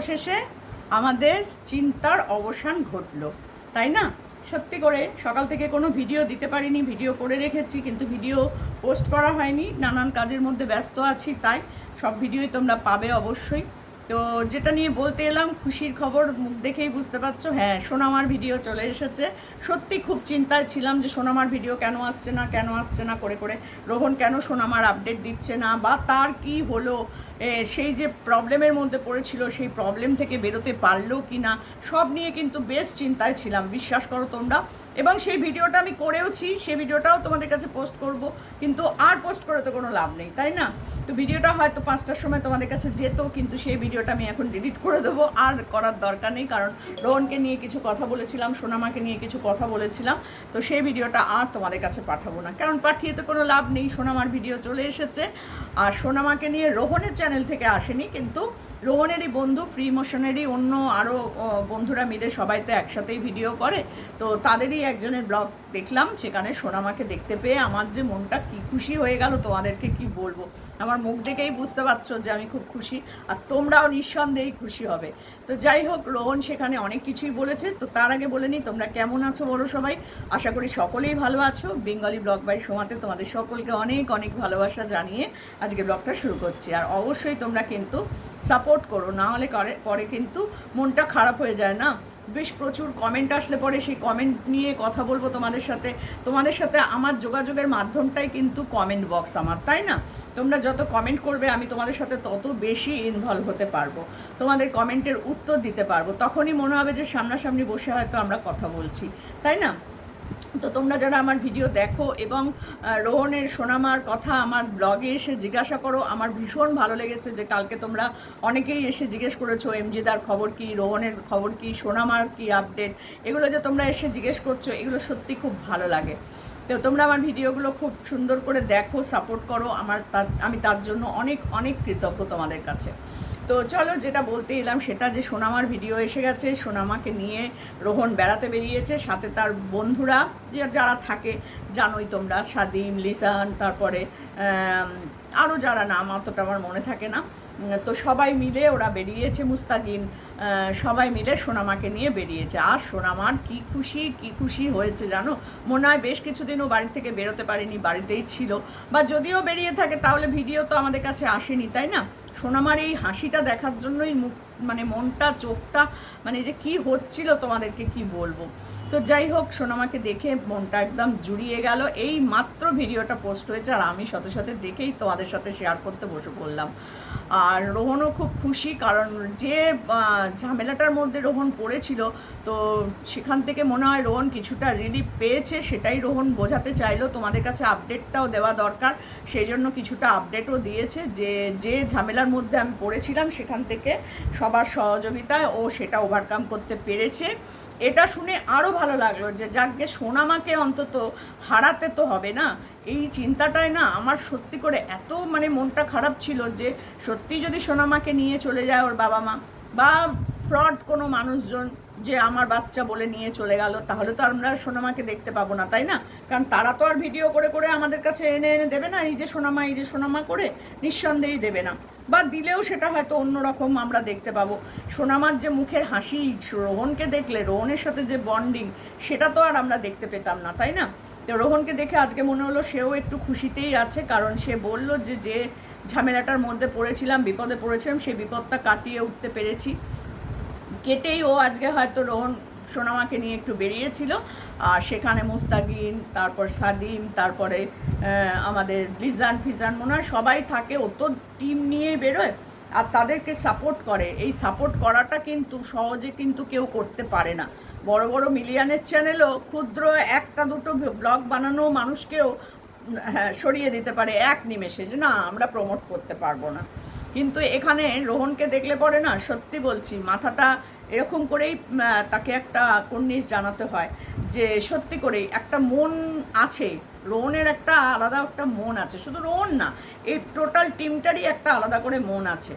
অবশেষে আমাদের চিন্তার অবসান ঘটলো, তাই না? সত্যি করে, সকাল থেকে কোনো ভিডিও দিতে পারিনি, ভিডিও করে রেখেছি, কিন্তু ভিডিও পোস্ট করা হয়নি, নানান কাজের মধ্যে ব্যস্ত আছি, তাই সব ভিডিওই তোমরা পাবে অবশ্যই। তো যেটা নিয়ে বলতে এলাম, খুশির খবর মুখ দেখেই বুঝতে পারছ হ্যাঁ সোনামার ভিডিও চলে এসেছে। সত্যি খুব চিন্তায় ছিলাম যে সোনামার ভিডিও কেন আসছে না, কেন আসছে না, করে করে। রোহন কেন সোনামার আপডেট দিচ্ছে না, বা তার কি হলো সেই যে প্রবলেমের মধ্যে পড়েছিল, সেই প্রবলেম থেকে বেরোতে পারল কি না সব নিয়ে কিন্তু বেশ চিন্তায় ছিলাম, বিশ্বাস করো তোমরা। এবং সেই ভিডিওটা আমি করেওছি, সেই ভিডিওটাও তোমাদের কাছে পোস্ট করব, কিন্তু আর পোস্ট করে তো কোনো লাভ নেই, তাই না? তো ভিডিওটা হয়তো পাঁচটার সময় তোমাদের কাছে যেত, কিন্তু সেই ভিডিওটা আমি এখন ডিলিট করে দেবো, আর করার দরকার নেই, কারণ রোহনকে নিয়ে কিছু কথা বলেছিলাম, সোনামাকে নিয়ে কিছু কথা বলেছিলাম, তো সেই ভিডিওটা আর তোমাদের কাছে পাঠাবো না। কারণ পাঠিয়ে তো কোনো লাভ নেই, সোনামার ভিডিও চলে এসেছে, আর সোনামাকে নিয়ে রোহনের চ্যানেল থেকে আসেনি কিন্তু রোহনেরই বন্ধু ফ্রি মোশনেরই অন্য আরও বন্ধুরা মিলে সবাই তো একসাথেই ভিডিও করে। তো তাদেরই একজনের ব্লগ দেখলাম, সেখানে সোনামাকে দেখতে পেয়ে আমার যে মনটা কি খুশি হয়ে গেল, তোমাদেরকে কি বলব? আমার মুখ দেখেই বুঝতে পারছ যে আমি খুব খুশি, আর তোমরাও নিঃসন্দেহেই খুশি হবে। তো যাই হোক, রোহন সেখানে অনেক কিছুই বলেছে, তো তার আগে বলে নিই, তোমরা কেমন আছো বলো সবাই? আশা করি সকলেই ভালো আছো। বেঙ্গলি ব্লগ বাই সোমাতে তোমাদের সকলকে অনেক অনেক ভালোবাসা জানিয়ে আজকে ব্লগটা শুরু করছি। আর অবশ্যই তোমরা কিন্তু সাপোর্ট করো, না হলে পরে কিন্তু মনটা খারাপ হয়ে যায় না। বেশ প্রচুর কমেন্ট আসলে পরে সেই কমেন্ট নিয়ে কথা বলব তোমাদের সাথে। তোমাদের সাথে আমার যোগাযোগের মাধ্যমটাই কিন্তু কমেন্ট বক্স আমার, তাই না? তোমরা যত কমেন্ট করবে আমি তোমাদের সাথে তত বেশি ইনভলভ হতে পারব। তোমাদের কমেন্টের উত্তর দিতে পারব। তখনই মনে হবে যে সামনাসামনি বসে হয়তো আমরা কথা বলছি, তাই না? তো তোমরা যারা আমার ভিডিও দেখো এবং রোহনের সোনামার কথা আমার ব্লগে এসে জিজ্ঞাসা করো, আমার ভীষণ ভালো লেগেছে যে কালকে তোমরা অনেকেই এসে জিজ্ঞেস করেছ, এমজিদার খবর কি, রোহনের খবর কি, সোনামার কি আপডেট এগুলো যে তোমরা এসে জিজ্ঞেস করছ, এগুলো সত্যি খুব ভালো লাগে। তো তোমরা আমার ভিডিওগুলো খুব সুন্দর করে দেখো সাপোর্ট করো, আমার তার, আমি তার জন্য অনেক অনেক কৃতজ্ঞ তোমাদের কাছে। তো চলো যেটা বলতে এলাম সেটা যে সোনামার ভিডিও এসে গেছে, সোনামাকে নিয়ে রোহন বেড়াতে বেরিয়েছে, সাথে তার বন্ধুরা যে যারা থাকে, জানোই তোমরা, সাদিম, লিসান, তারপরে আরও যারা নাম অতটা আমার মনে থাকে না। তো সবাই মিলে ওরা বেরিয়েছে মুস্তাকিন সবাই মিলে সোনামাকে নিয়ে বেরিয়েছে। আর সোনামার কি খুশি কি খুশি হয়েছে জানো? মনে হয় বেশ কিছুদিন ও বাড়ি থেকে বেরোতে পারেনি, বাড়িতেই ছিল। বা যদিও বেরিয়ে থাকে, তাহলে ভিডিও তো আমাদের কাছে আসেনি, তাই না? সোনামার এই হাসিটা দেখার জন্যই মুখ মানে মনটা, চোখটা মানে যে কি হচ্ছিল তোমাদেরকে কি বলব? তো যাই হোক, সোনামাকে দেখে মনটা একদম জুড়িয়ে গেল। এই মাত্র ভিডিওটা পোস্ট হয়েছে আর আমি সাথে সাথে দেখেই তোমাদের সাথে শেয়ার করতে বসে পড়লাম। আর রোহনও খুব খুশি কারণ যে ঝামেলাটার মধ্যে রোহন পড়েছিল, তো সেখান থেকে মনে হয় রোহন কিছুটা রিলিফ পেয়েছে, সেটাই রোহন বোঝাতে চাইলো। তোমাদের কাছে আপডেটটাও দেওয়া দরকার। সেই জন্য কিছুটা আপডেটও দিয়েছে যে যে ঝামেলার মধ্যে আমি পড়েছিলাম, সেখান থেকে সবার সহযোগিতায় ও সেটা ওভারকাম করতে পেরেছে। এটা শুনে আরও ভালো লাগল যে যাকে সোনামাকে অন্তত হারাতে তো হবে না। এই চিন্তাটায় না আমার সত্যি করে এত মানে মনটা খারাপ ছিল যে, সত্যি যদি সোনামাকে নিয়ে চলে যায় ওর বাবা মা বা ফ্রড কোনো মানুষজন যে আমার বাচ্চা বলে নিয়ে চলে গেল, তাহলে তো আমরা সোনামাকে দেখতে পাবো না, তাই না? কারণ তারা তো আর ভিডিও করে করে আমাদের কাছে এনে এনে দেবে না, এই যে সোনামা, এই যে সোনামা করে নিঃসন্দেহেই দেবে না। বা দিলেও সেটা হয়তো অন্যরকম আমরা দেখতে পাবো। সোনামার যে মুখের হাসি, রোহনকে দেখলে, রোহনের সাথে যে বন্ডিং সেটা তো আর আমরা দেখতে পেতাম না, তাই না? তো রোহনকে দেখে আজকে মনে হলো সেও একটু খুশিতেই আছে, কারণ সে বলল যে যে ঝামেলাটার মধ্যে পড়েছিলাম, বিপদে পড়েছিলাম, সেই বিপদটা কাটিয়ে উঠতে পেরেছি। কেটেই ও আজকে হয়তো রোহন, সোনামাকে নিয়ে একটু বেরিয়েছিল। আর সেখানে মুস্তাকিন তারপর সাদিম তারপরে আমাদের লিজান ফিজান মনে হয় সবাই থাকে ও তো টিম নিয়ে বেরোয় আর তাদেরকে সাপোর্ট করে। এই সাপোর্ট করাটা কিন্তু সহজে কিন্তু কেউ করতে পারে না। বড় বড় মিলিয়নের চ্যানেলও ক্ষুদ্র একটা দুটো ব্লগ বানানো মানুষকেও হ্যাঁ, সরিয়ে দিতে পারে এক নিমেষে যে না আমরা প্রমোট করতে পারব না। কিন্তু এখানে রোহনকে দেখলে পরে না সত্যি বলছি মাথাটা এরকম করেই তাকে একটা কর্নিশ জানাতে হয় যে সত্যি করেই একটা মন আছে, রোহনের একটা আলাদা একটা মন আছে, শুধু রোহন না, এই টোটাল টিমটারই একটা আলাদা করে মন আছে।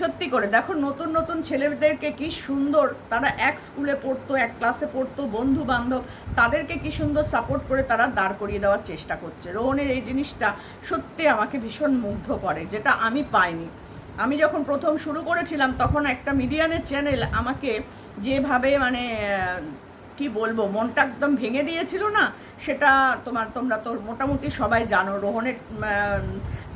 সত্যি করে, দেখো নতুন নতুন ছেলেদেরকে কি সুন্দর, তারা এক স্কুলে পড়তো, এক ক্লাসে পড়তো বন্ধু বান্ধব তাদেরকে কি সুন্দর সাপোর্ট করে তারা দাঁড় করিয়ে দেওয়ার চেষ্টা করছে। রোহনের এই জিনিসটা সত্যি আমাকে ভীষণ মুগ্ধ করে, যেটা আমি পাইনি। আমি যখন প্রথম শুরু করেছিলাম, তখন একটা মিডিয়ানের চ্যানেল আমাকে যেভাবে মানে কি বলব, মনটা একদম ভেঙে দিয়েছিল না, সেটা তোমার, তোমরা তো মোটামুটি সবাই জানো, রোহনের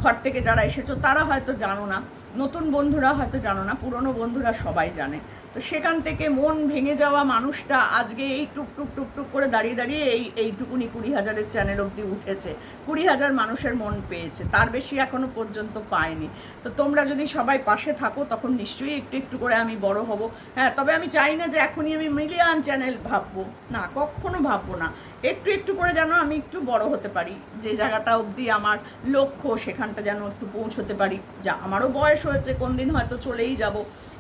ঘর থেকে যারা এসেছ, তারা হয়তো জানো না, নতুন বন্ধুরা হয়তো জানো না, পুরনো বন্ধুরা সবাই জানে। তো সেখান থেকে মন ভেঙে যাওয়া মানুষটা আজকে এই টুক টুক টুক টুক করে দাঁড়িয়ে দাঁড়িয়ে এই, এইটুকুনি কুড়ি হাজারের চ্যানেল অবধি উঠেছে। কুড়ি হাজার মানুষের মন পেয়েছে, তার বেশি এখনও পর্যন্ত পায়নি। তো তোমরা যদি সবাই পাশে থাকো, তখন নিশ্চয়ই একটু একটু করে আমি বড় হব। হ্যাঁ তবে আমি চাই না যে এখনই আমি মিলিয়ন চ্যানেল ভাববো। না, কখনো ভাববো না। একটু একটু করে যেন আমি একটু বড় হতে পারি যে জায়গাটা অবধি আমার লক্ষ্য সেখানটা যেন একটু পৌঁছতে পারি। যা আমারও বয়স হয়েছে কোন দিন হয়তো চলেই যাব।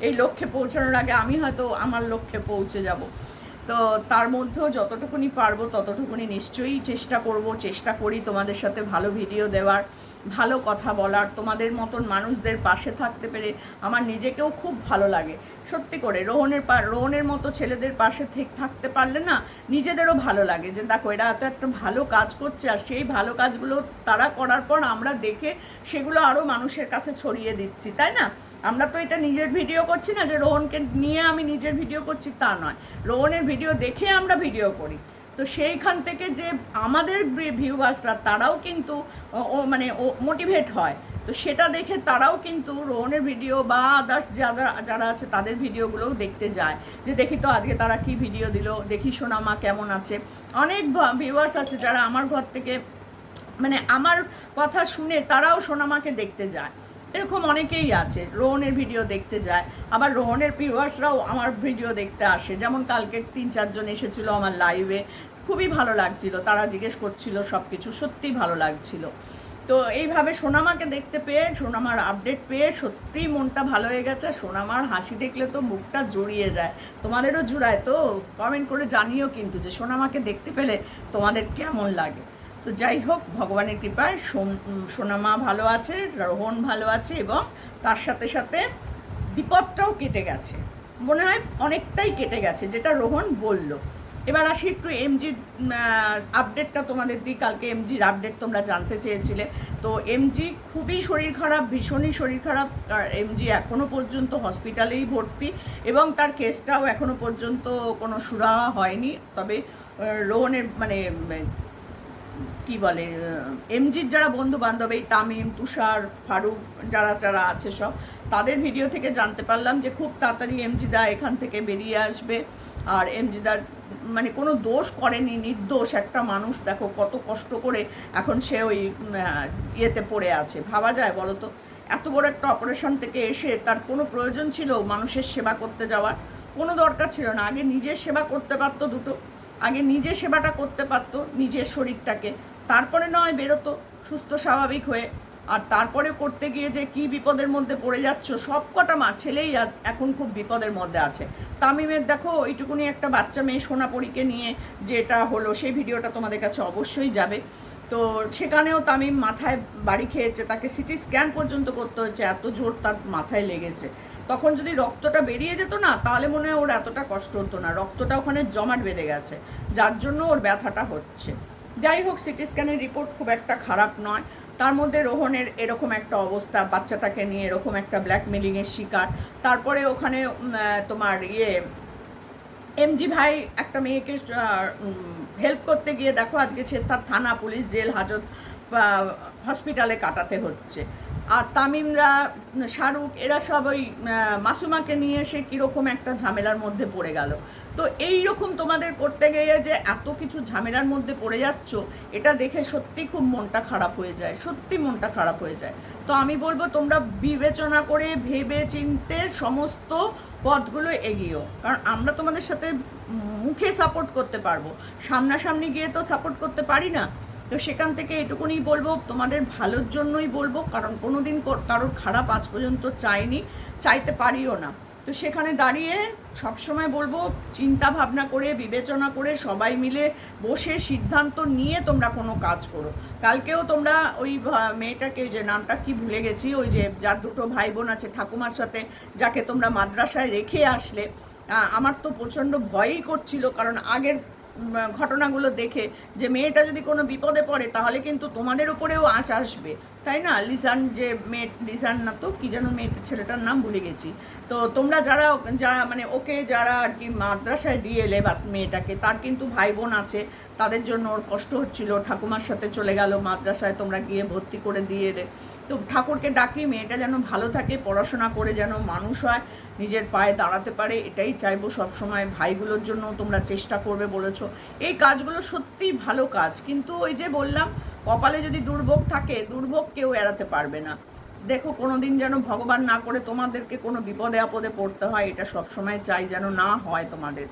এই লক্ষ্যে পৌঁছানোর আগে আমি হয়তো আমার লক্ষ্যে পৌঁছে যাব। তো তার মধ্যেও যতটুকুনি পারব ততটুকুনি নিশ্চয়ই চেষ্টা করব চেষ্টা করি তোমাদের সাথে ভালো ভিডিও দেওয়ার। ভালো কথা বলার, তোমাদের মতন মানুষদের পাশে থাকতে পেরে আমার নিজেকেও খুব ভালো লাগে। সত্যি করে, রোহনের পা, রোহনের মতো ছেলেদের পাশে থেক- থাকতে পারলে না নিজেদেরও ভালো লাগে যে দেখো এরা এত একটা ভালো কাজ করছে আর সেই ভালো কাজগুলো তারা করার পর আমরা দেখে সেগুলো আরও মানুষের কাছে ছড়িয়ে দিচ্ছি, তাই না? আমরা তো এটা নিজের ভিডিও করছি না যে রোহনকে নিয়ে আমি নিজের ভিডিও করছি তা নয়। রোহনের ভিডিও দেখে আমরা ভিডিও করি। তো সেইখান থেকে যে আমাদের ভিউভার্সরা তারাও কিন্তু, ও- মানে ও মোটিভেট হয়। তো সেটা দেখে তারাও কিন্তু রোহনের ভিডিও বা আদার্স যারা যারা আছে, তাদের ভিডিওগুলোও দেখতে যায়। যে দেখি তো আজকে তারা কি ভিডিও দিল, দেখি সোনামা কেমন আছে। অনেক ভিউয়ার্স আছে যারা আমার ঘর থেকে মানে আমার কথা শুনে তারাও সোনামাকে দেখতে যায়। এরকম অনেকেই আছে। রোহনের ভিডিও দেখতে যায়। আবার রোহনের ভিউয়ার্সরাও আমার ভিডিও দেখতে আসে। যেমন কালকে তিন, চারজন এসেছিল আমার লাইভে খুবই ভালো লাগছিল। তারা জিজ্ঞেস করছিল সব কিছু সত্যিই ভালো লাগছিল। তো এইভাবে সোনামাকে দেখতে পেয়ে, সোনামার আপডেট পেয়ে সত্যিই মনটা ভালো হয়ে গেছে। সোনামার হাসি দেখলে তো মুখটা জড়িয়ে যায়। তোমাদেরও জুড়ায় তো। কমেন্ট করে জানিও কিন্তু যে সোনামাকে দেখতে পেলে তোমাদের কেমন লাগে? তো যাই হোক, ভগবানের কৃপায় সোনামা ভালো আছে, রোহন ভালো আছে এবং তার সাথে সাথে বিপদটাও কেটে গেছে। মনে হয় অনেকটাই কেটে গেছে, যেটা রোহন বলল। এবার আসি একটু এমজির আপডেটটা তোমাদের দিই কালকে এমজির আপডেট তোমরা জানতে চেয়েছিলে। তো এমজি খুবই শরীর খারাপ, ভীষণই শরীর খারাপ। এমজি এখনও পর্যন্ত হসপিটালেই ভর্তি এবং তার কেসটাও এখনও পর্যন্ত কোনো সুরাহা হয়নি। তবে রোহনের মানে কি বলে এমজির যারা বন্ধু বান্ধব এই তামিম, তুষার, ফারুক, যারা যারা আছে সব, তাদের ভিডিও থেকে জানতে পারলাম যে খুব তাড়াতাড়ি এমজিদা এখান থেকে বেরিয়ে আসবে। আর এমজিদার মানে কোনো দোষ করেনি, নির্দোষ। একটা মানুষ, দেখো, কত কষ্ট করে এখন সে ওই ইয়েতে পড়ে আছে। ভাবা যায় বলো তো? এত বড় একটা অপারেশন থেকে এসে তার কোনো প্রয়োজন ছিল মানুষের সেবা করতে যাওয়ার? কোনো দরকার ছিল না। আগে নিজের সেবা করতে পারতো দুটো। আগে নিজে সেবাটা করতে পারতো নিজের শরীরটাকে। তারপরে নয়, বেরোতো, সুস্থ, স্বাভাবিক হয়ে। আর তারপরে করতে গিয়ে যে কি বিপদের মধ্যে পড়ে যাচ্ছ, সব কটা মা ছেলেই এখন খুব বিপদের মধ্যে আছে। তামিমের দেখো, ওইটুকুনি একটা বাচ্চা মেয়ে সোনাপরিকে নিয়ে যেটা হলো, সেই ভিডিওটা তোমাদের কাছে অবশ্যই যাবে। তো সেখানেও তামিম মাথায় বাড়ি খেয়েছে, তাকে সিটি স্ক্যান পর্যন্ত করতে হয়েছে, এত জোর তার মাথায় লেগেছে। তখন যদি রক্তটা বেরিয়ে যেত না, তাহলে মনে হয় ওর এতটা কষ্ট হতো না। রক্তটা ওখানে জমাট বেঁধে গেছে, যার জন্য ওর ব্যথাটা হচ্ছে। যাই হোক সিটি স্ক্যানের রিপোর্ট খুব একটা খারাপ নয়। তার মধ্যে রোহনের এরকম একটা অবস্থা, বাচ্চাটাকে নিয়ে এরকম একটা ব্ল্যাকমেলিংয়ের শিকার। তারপরে ওখানে তোমার ইয়ে এমজি ভাই একটা মেয়েকে হেল্প করতে গিয়ে দেখো, আজকে সে তার থানা, পুলিশ, জেল, হাজত হসপিটালে কাটাতে হচ্ছে। আর তামিমরা, শাহরুখ, এরা সব ওই মাসুমাকে নিয়ে এসে কীরকম একটা ঝামেলার মধ্যে পড়ে গেল। তো এই রকম তোমাদের করতে গিয়ে যে এত কিছু ঝামেলার মধ্যে পড়ে যাচ্ছ, এটা দেখে সত্যি খুব মনটা খারাপ হয়ে যায় সত্যি মনটা খারাপ হয়ে যায়। তো আমি বলব তোমরা বিবেচনা করে ভেবে চিনতে সমস্ত পথগুলো এগিয়েও, কারণ আমরা তোমাদের সাথে মুখে সাপোর্ট করতে পারব। সামনাসামনি গিয়ে তো সাপোর্ট করতে পারি না, তো সেখান থেকে এটুকুনি বলব, তোমাদের ভালোর জন্যই বলব, কারণ কোনোদিন কারোর খারাপ আজ পর্যন্ত চাইনি, চাইতে পারিও না। তো সেখানে দাঁড়িয়ে সবসময় বলব চিন্তা ভাবনা করে, বিবেচনা করে সবাই মিলে বসে সিদ্ধান্ত নিয়ে তোমরা কোনো কাজ করো। কালকেও তোমরা ওই মেয়েটাকে যে নামটা কি ভুলে গেছি, ওই যে যার দুটো ভাই বোন আছে ঠাকুমার সাথে, যাকে তোমরা মাদ্রাসায় রেখে আসলে আমার তো প্রচণ্ড ভয়ই করছিল, কারণ আগের ঘটনাগুলো দেখে যে মেয়েটা যদি কোনো বিপদে পড়ে, তাহলে কিন্তু তোমাদের উপরেও আঁচ আসবে। তাই না? লিসান যে মেয়ে, লিসান না তো, কি যেন মেয়েটার ছেলেটার নাম ভুলে গেছি। তো তোমরা যারা যারা মানে ওকে যারা আর কি মাদ্রাসায় দিয়ে এলে বা মেয়েটাকে, তার কিন্তু ভাই বোন আছে, তাদের জন্য ওর কষ্ট হচ্ছিল। ঠাকুমার সাথে চলে গেল মাদ্রাসায়, তোমরা গিয়ে ভর্তি করে দিয়ে এলে। তো ঠাকুরকে ডাকি, মেয়েটা যেন ভালো থাকে, পড়াশোনা করে যেন মানুষ হয়। নিজের পায়ে দাঁড়াতে পারে, এটাই চাইব সবসময়। ভাইগুলোর জন্য তোমরা চেষ্টা করবে বলেছ। এই কাজগুলো সত্যিই ভালো কাজ। কিন্তু ওই যে বললাম, কপালে যদি দুর্ভোগ থাকে, দুর্ভোগ কেউ এড়াতে পারবে না। দেখো, কোনোদিন যেন ভগবান না করে তোমাদেরকে কোনো বিপদে আপদে পড়তে হয়, এটা সবসময় চাই যেন না হয় তোমাদের।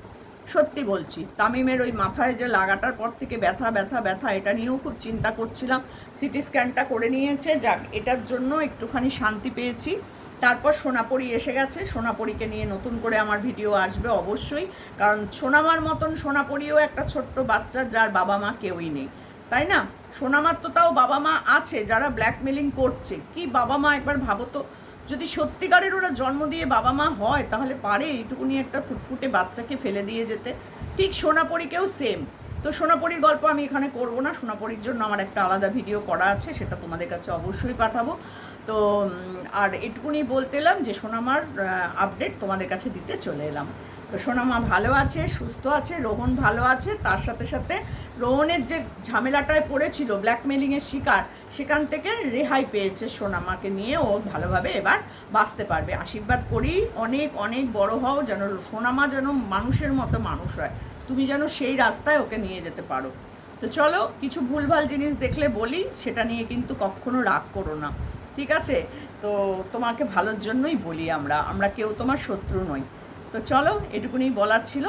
সত্যি বলছি, তামিমের ওই মাথায় যে লাগাটার পর থেকে ব্যথা ব্যথা ব্যথা, এটা নিয়েও খুব চিন্তা করছিলাম। সিটি স্ক্যানটা করে নিয়েছে, যাক, এটার জন্য একটুখানি শান্তি পেয়েছি। তারপর সোনাপরি এসে গেছে। সোনাপরিকে নিয়ে নতুন করে আমার ভিডিও আসবে অবশ্যই। কারণ সোনামার মতন সোনাপরিও একটা ছোট্ট বাচ্চা যার বাবা মা কেউই নেই। তাই না? সোনামার তো তাও বাবা মা আছে, যারা ব্ল্যাকমেলিং করছে। কি বাবা মা একবার ভাবো তো? যদি সত্যিকারের ওরা জন্ম দিয়ে বাবা মা হয়, তাহলে পারে এইটুকুনি একটা ফুটফুটে বাচ্চাকে ফেলে দিয়ে যেতে। ঠিক সোনাপরিকেও সেম তো সোনাপরির গল্প আমি এখানে করব না। সোনাপরির জন্য আমার একটা আলাদা ভিডিও করা আছে, সেটা তোমাদের কাছে অবশ্যই পাঠাবো। তো আর এটুকুনি বলতে এলাম যে সোনামার আপডেট তোমাদের কাছে দিতে চলে এলাম। তো সোনামা ভালো আছে, সুস্থ আছে, রোহন ভালো আছে, তার সাথে সাথে রোহনের যে ঝামেলাটায় পড়েছিল ব্ল্যাকমেলিংয়ের শিকার, সেখান থেকে রেহাই পেয়েছে সোনামাকে নিয়ে। ও ভালোভাবে এবার বাঁচতে পারবে। আশীর্বাদ করি, অনেক অনেক বড় হও, যেন সোনামা যেন মানুষের মতো মানুষ হয়। তুমি যেন সেই রাস্তায় ওকে নিয়ে যেতে পারো। তো চলো, কিছু ভুলভাল জিনিস দেখলে বলি, সেটা নিয়ে কিন্তু কখনো রাগ করো না। ঠিক আছে? তো তোমাকে ভালোর জন্যই বলি আমরা। আমরা কেউ তোমার শত্রু নই। তো চলো এটুকুনি বলার ছিল।